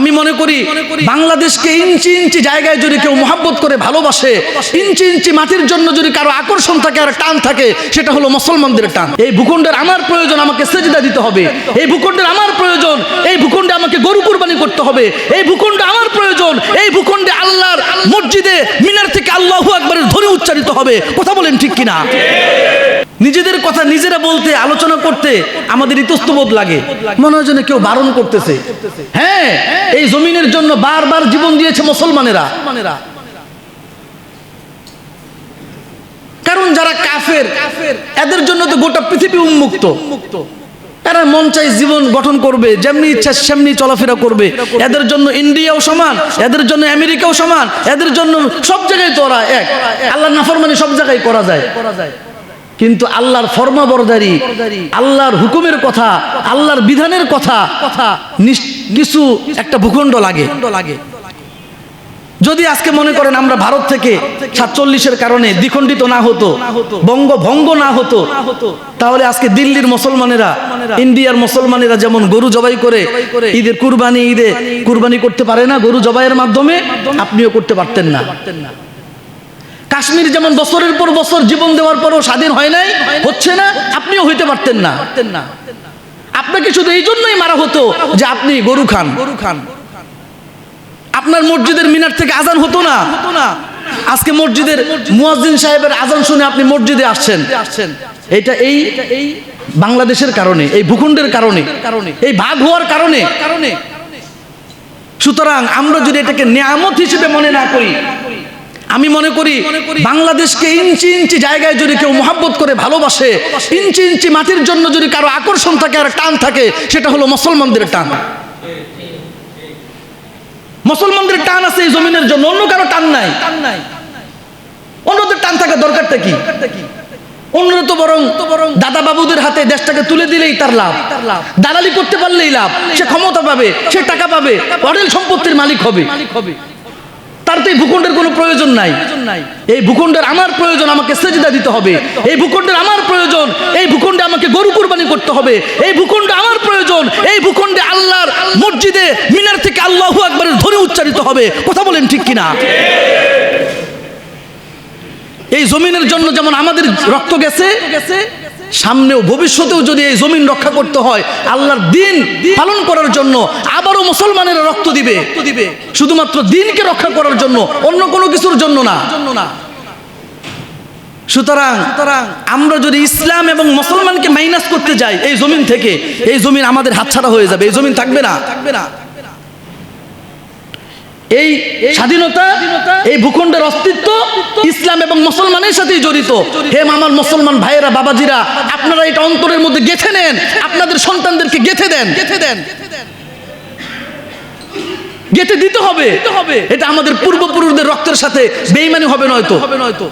আমি মনে করি বাংলাদেশকে ইঞ্চি ইঞ্চি জায়গায় যদি কেউ মহাব্বত করে ভালোবাসে। ইঞ্চি ইঞ্চি মাটির জন্য যদি কারও আকর্ষণ থাকে আর টান থাকে সেটা হলো মুসলমানদের টান। এই ভূখণ্ডের আমার প্রয়োজন আমাকে সেজদা দিতে হবে। এই ভূখণ্ডের আমার প্রয়োজন এই ভূখণ্ডে আমাকে গরু কুরবানি করতে হবে। এই ভূখণ্ডে আমার প্রয়োজন এই ভূখণ্ডে আল্লাহর মসজিদে মিনার থেকে আল্লাহু আকবরের ধ্বনি উচ্চারিত হবে। কথা বলেন ঠিক কিনা? নিজেদের কথা নিজেরা বলতে, আলোচনা করতে আমাদের ইতস্তবোধ লাগে। মনে হয় কেউ বারণ করতেছে। হ্যাঁ এই জমিনের জন্য বারবার জীবন দিয়েছে মুসলমানেরা। কারণ যারা কাফের, এদের জন্য তো গোটা পৃথিবী উন্মুক্ত। এরা মন চাই জীবন গঠন করবে, যেমনি ইচ্ছা সেমনি চলাফেরা করবে। এদের জন্য ইন্ডিয়াও সমান, এদের জন্য আমেরিকাও সমান, এদের জন্য সব জায়গায় তো ওরা এক। আল্লাহ নাফরমানি সব জায়গায় করা যায় করা যায়। কিন্তু আল্লাহর ফরমাবরদারি আল্লাহর হুকুমের কথা আল্লাহর বিধানের কথা কথা। কিছু একটা ভূখণ্ড লাগে। লাগে। যদি আজকে মনে করেন আমরা ভারত থেকে সাতচল্লিশের কারণে দ্বিখণ্ডিত না হতো বঙ্গ ভঙ্গ না হতো তাহলে আজকে দিল্লির মুসলমানেরা ইন্ডিয়ার মুসলমানেরা যেমন গরু জবাই করে ঈদের কুরবানি ঈদে কুরবানি করতে পারে না গরু জবাইয়ের মাধ্যমে আপনিও করতে পারতেন না। কাশ্মীর যেমন বছরের পর বছর জীবন দেওয়ার পরও স্বাধীন হয় নাই হচ্ছে না আপনিও হইতে পারতেন না। আপনাকে শুধু এই জন্যই মারা হতো যে আপনি গরু খান। গরু খান। আপনার মসজিদের মিনার থেকে আজান হতো না। হতো না। আজকে মসজিদের মুয়াজ্জিন সাহেবের আজান শুনে আপনি মসজিদে আসছেন। আসছেন। এটা এই এই বাংলাদেশের কারণে এই ভূখণ্ডের কারণে কারণে। এই ভাগ হওয়ার কারণে। কারণে। সুতরাং আমরা যদি এটাকে নিয়ামত হিসেবে মনে না করি আমি মনে করি বাংলাদেশকে ইঞ্চি ইঞ্চি জায়গায় যদি কেউ মহাব্বত করে ভালোবাসে ইঞ্চি ইঞ্চি মাটির জন্য যদি কারও আকর্ষণ থাকে আর টান থাকে সেটা হলো মুসলমানদের টান। মুসলমানদের টান আছে এই জমিনের জন্য অন্য কারও টান নাই। টান নাই অন্যদের টান থাকা দরকারটা কি? অন্যরা তো বরং তো বরং দাদা বাবুদের হাতে দেশটাকে তুলে দিলেই তার লাভ। তার লাভ দালালি করতে পারলেই লাভ। সে ক্ষমতা পাবে সে টাকা পাবে অডেল সম্পত্তির মালিক হবে মালিক হবে। তার তো এই ভূখণ্ডের কোনো প্রয়োজন নাই। এই ভূখণ্ডের আমার প্রয়োজন আমাকে সেজদা দিতে হবে। এই ভূখণ্ডের আমার প্রয়োজন, এই ভূখণ্ডে আমাকে গরু কুরবানি করতে হবে। এই ভূখণ্ডে আমার প্রয়োজন, এই ভূখণ্ডে আল্লাহর মসজিদে মিনার থেকে আল্লাহু উচ্চারিত হবে। কথা বলেন ঠিক কিনা? এই জমিনের জন্য যেমন আমাদের রক্ত গেছে গেছে, সামনেও ভবিষ্যতেও যদি এই জমিন রক্ষা করতে হয়, আল্লাহর দিন পালন করার জন্য আবারও মুসলমানেরা রক্ত দিবে। দিবে শুধুমাত্র দিনকে রক্ষা করার জন্য, অন্য কোনো কিছুর জন্য না। সুতরাং সুতরাং আমরা যদি ইসলাম এবং মুসলমানকে মাইনাস করতে যাই, এই জমিন থেকে, এই জমিন আমাদের হাতছাড়া হয়ে যাবে, এই জমিন থাকবে না। থাকবে না এই স্বাধীনতা, এই ভূখণ্ডের অস্তিত্ব ইসলাম এবং মুসলমানের সাথেই জড়িত। হে আমার মুসলমান ভাইয়েরা, বাবাজিরা, আপনারা এটা অন্তরের মধ্যে গেথে নেন, আপনাদের সন্তানদেরকে গেথে দেন গেথে দেন। গেথে দিতে হবে। এটা আমাদের পূর্বপুরুষদের রক্তের সাথে বেইমানি হবে নয়তো। হবে নয়তো।